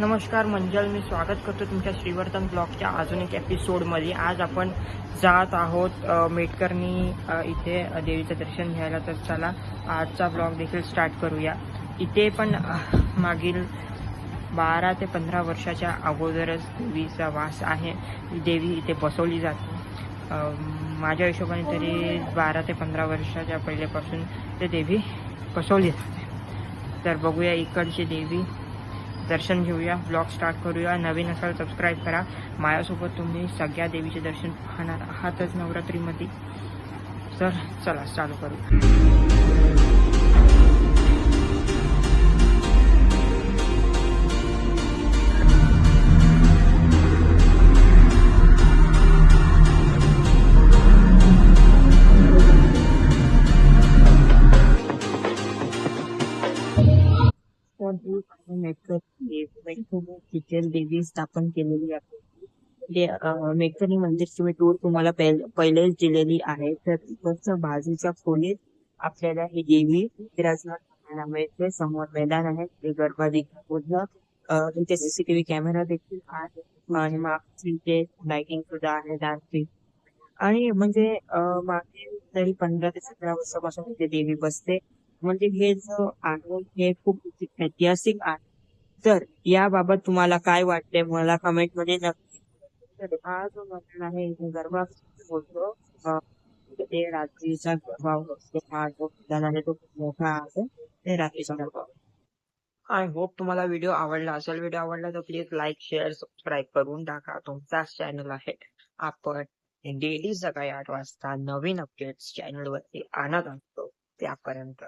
नमस्कार मंजल. मी स्वागत करतो तुमच्या श्रीवर्धन ब्लॉगच्या अजून एक एपिसोडमध्ये आज आपण जात आहोत अ, इथे देवीचं दर्शन घ्यायला. तर चला आजचा ब्लॉग देखील स्टार्ट करूया. इथे पण मागील बारा ते पंधरा वर्षाच्या अगोदरच देवीचा वास आहे. देवी इथे बसवली जाते. माझ्या हिशोबाने तरी बारा ते पंधरा वर्षाच्या पहिल्यापासून ते देवी बसवली जाते. तर बघूया इकडची देवी. दर्शन घेऊया ब्लॉग स्टार्ट करूया. नवीन असाल सबस्क्राईब करा. माझ्यासोबत तुम्ही सगळ्या देवीचे दर्शन पाहणार आहातच नवरात्रीमध्ये. तर चला चालू करू. तिथेच देवी स्थापन केलेली आहे ते मंदिरची मी तुम्ही टूर तुम्हाला पहिलेच दिलेली आहे तर बाजूच्या खोलीत आपल्याला ही देवी विराजमान पाहायला मिळते समोर मैदान आहे ते गर्भाधिका पूर्ण अं, सीसीटीव्ही कॅमेरा देखील आहे आणि मागची ते लाइटिंग सुद्धा आहे डान्सची आणि म्हणजे मागे तरी पंधरा ते सतरा वर्षापासून तिथे देवी बसते. म्हणजे हे जो आहे हे खूप ऐतिहासिक आहे. तर याबाबत तुम्हाला काय वाटते मला कमेंटमध्ये नक्की तर हा जो मंदिर आहे गरबा बोलतो ते रात्रीचा गरबा होतो हा जो आहे तो खूप मोठा आहे. ते रात्रीचा गरबा आय होप तुम्हाला व्हिडिओ आवडला असेल. व्हिडिओ आवडला तर प्लीज लाईक शेअर सबस्क्राईब करून टाका. तुमचाच चॅनल आहे. आपण डेली सकाळी आठ वाजता नवीन अपडेट्स चॅनलवरती आणत असतो. त्यापर्यंत